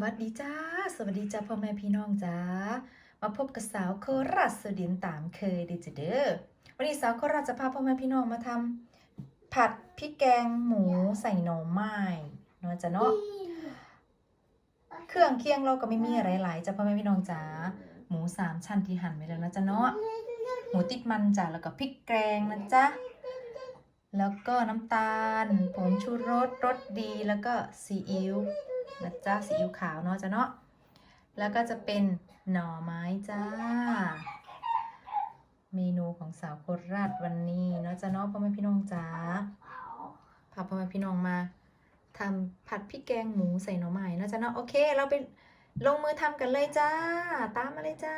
สวัสดีจ้าพ่อแม่พี่น้องจ้า มาพบกับสาวโคราชสดินตามเคยดีจ้ะเด้อ วันนี้สาวโคราชจะพาพ่อแม่พี่น้องมาทำผัดพริกแกงหมูใส่หน่อไม้เนาะจ้ะเนาะ เครื่องเคียงเราก็ไม่มีอะไรหลายจ้ะพ่อแม่พี่น้องจ้า หมูสามชั้นที่หั่นไว้แล้วนะจ๊ะเนาะ หมูติดมันจ้ะแล้วก็พริกแกงนะจ๊ะแล้วก็น้ำตาล ผงชูรสรสดีแล้วก็ซีอิ๊ว นะจ๊ะซีอิ๊วขาวเนาะจ้ะเนาะแล้วก็จะเป็นหน่อไม้จ้า เมนูของสาวโคราชวันนี้เนาะจ้ะเนาะพ่อแม่พี่น้องจ้าพาพ่อแม่พี่น้องมาทำผัดพริกแกงหมูใส่หน่อไม้เนาะจ้ะเนาะโอเค เราไปลงมือทำกันเลยจ้า ตามมาเลยจ้า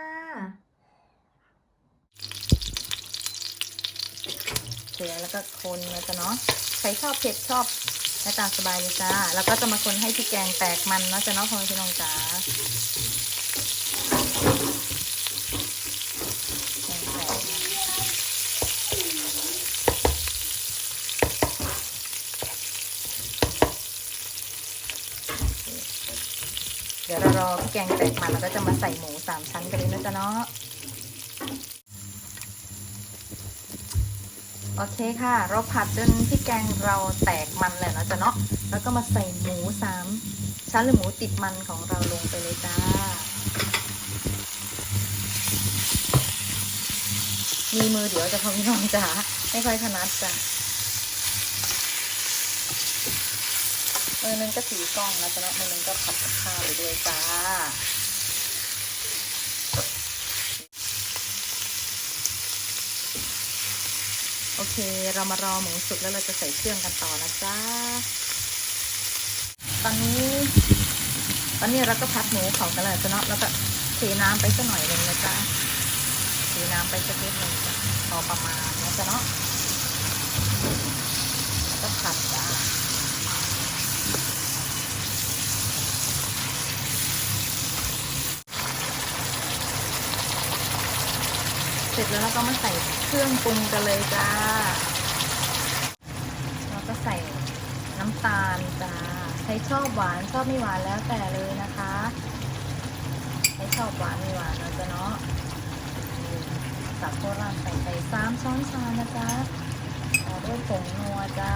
เกลือแล้วก็คนนะจ๊ะเนาะใครชอบเผ็ดชอบ หน้าตาสบายเลยจ้า แล้วก็จะมาคนให้พริกแกงแตกมันนะจ๊ะเนาะพ่อแม่พี่น้องจ้าเดี๋ยวเรารอพริกแกงแตกมันแล้วก็จะมาใส่หมูสามชั้นกันเลยนะจ๊ะเนาะ โอเคค่ะ เราผัดจนพริกแกงเราแตกมันเลยเนะจ๊ะเนาะ แล้วก็มาใส่หมูสามชั้นหรือหมูติดมันของเราลงไปเลยจ้า มีมือเดี๋ยวจะพอพี่น้องจ๋าไม่ค่อยถนัดจ้ะมือนึงก็ถือกล้องนะจ๊ะเนาะมือนึงก็ผัดกับข้าวไปด้วยจ้า โอเค เรามารอหมูสุกแล้วเราจะใส่เครื่องกันต่อนะจ๊ะ ตอนนี้ ตอนนี้เราก็พัดหมูเขากันแล้วจ้ะเนาะ แล้วก็เทน้ำไปสักหน่อยหนึ่งนะจ๊ะ เทน้ำไปสักนิดหนึ่งพอประมาณนะจ๊ะเนาะแล้วก็ผัดจ้า เส ร็จแล้วเราก็มาใส่เครื่องปรุงกันเลยจ้าเราก็ใส่น้ำตาลจ้าใครชอบหวานชอบไม่หวานแล้วแต่เลยนะคะใครชอบหวานไม่หวานเราจะเนาะสับโคราชใส่ไปสามช้อนชานะจ๊ะต่อด้วยผงนัวจ้า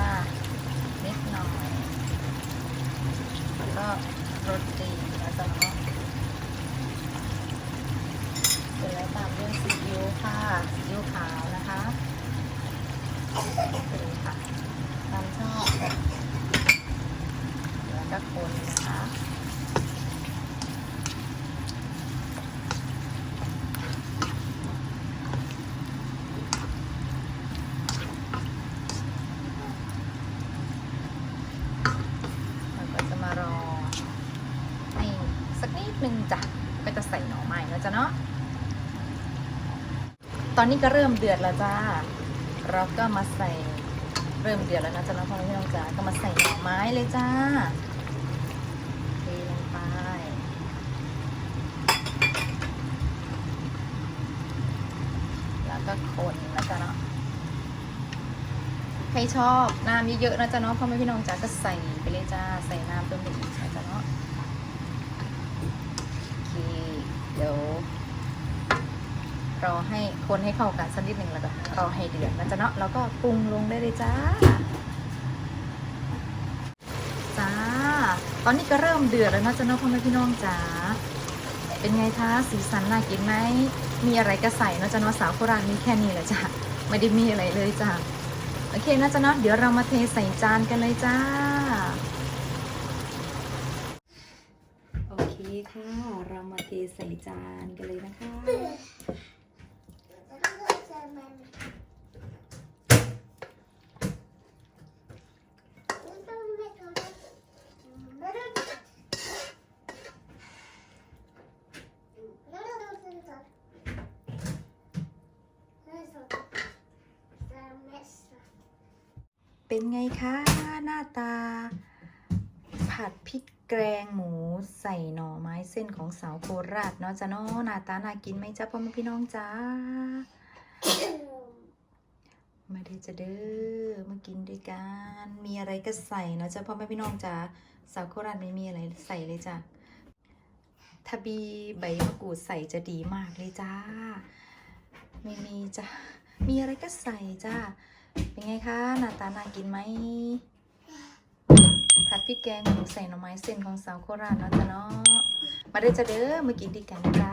นิดหน่อยแล้วก็รสดีนะจ๊ะเนาะ เสร็จแล้ว ตามด้วยซีอิ๊วค่ะซีอิ๊วขาวนะคะเป็นค่ะตามชอบแล้วก็คนนะคะเราก็จะมารอให้สักนิดนึงจ้ะก็จะใส่หน่อไม้แล้วจ้ะเนาะ ตอนนี้ก็เริ่มเดือดแล้วจ้า เราก็มาใส่ เริ่มเดือดแล้วนะจ๊ะน้องพ่อพี่น้องจ้าก็มาใส่หน่อไม้เลยจ้าเทลงไป แล้วก็คนนะจ๊ะเนาะ ใครชอบน้ำเยอะๆนะจ๊ะเนาะพ่อแม่พี่น้องจ้าก็ใส่ไปเลยจ้า ใส่น้ำเพิ่มไปอีกนะจ๊ะเนาะ โอเค เดี๋ยว รอให้คนให้เข้ากันสักนิดหนึ่งแล้วก็รอให้เดือดนะจ๊ะเนาะแล้วก็ปรุงลงได้เลยจ้าจ้า ตอนนี้ก็เริ่มเดือดแล้วนะจ๊ะเนาะพ่อแม่พี่น้องจ๋าเป็นไงคะสีสันน่ากินไหมมีอะไรก็ใส่นะจ๊ะเนาะสาวโคราชมีแค่นี้แหละจ้ะไม่ได้มีอะไรเลยจ้ะโอเคนะจ๊ะเนาะเดี๋ยวเรามาเทใส่จานกันเลยจ้าโอเคค่ะ เรามาเทใส่จานกันเลยนะคะ เป็นไงคะหน้าตา ผัดพริกแกงหมูใส่หน่อไม้เส้นของสาวโคราชเนาะจ้ะเนาะหน้าตาน่ากินไหมจ้าพ่อแม่พี่น้องจ้ามาเด้อจะเด้อมากินด้วยกันมีอะไรก็ใส่เนาะจ้าพ่อแม่พี่น้องจ้าสาวโคราชไม่มีอะไรใส่เลยจ้ะถ้าบีใบมะกรูดใส่จะดีมากเลยจ้า ไม่มีจ้ามีอะไรก็ใส่จ้า เป็นไงคะหน้าตาน่ากินไหมผัดพริกแกงหมูใส่หน่อไม้เส้นของสาวโคราชเนาะจ้ะเนาะมาได้จ้ะเด้อมากินดีกันจ้า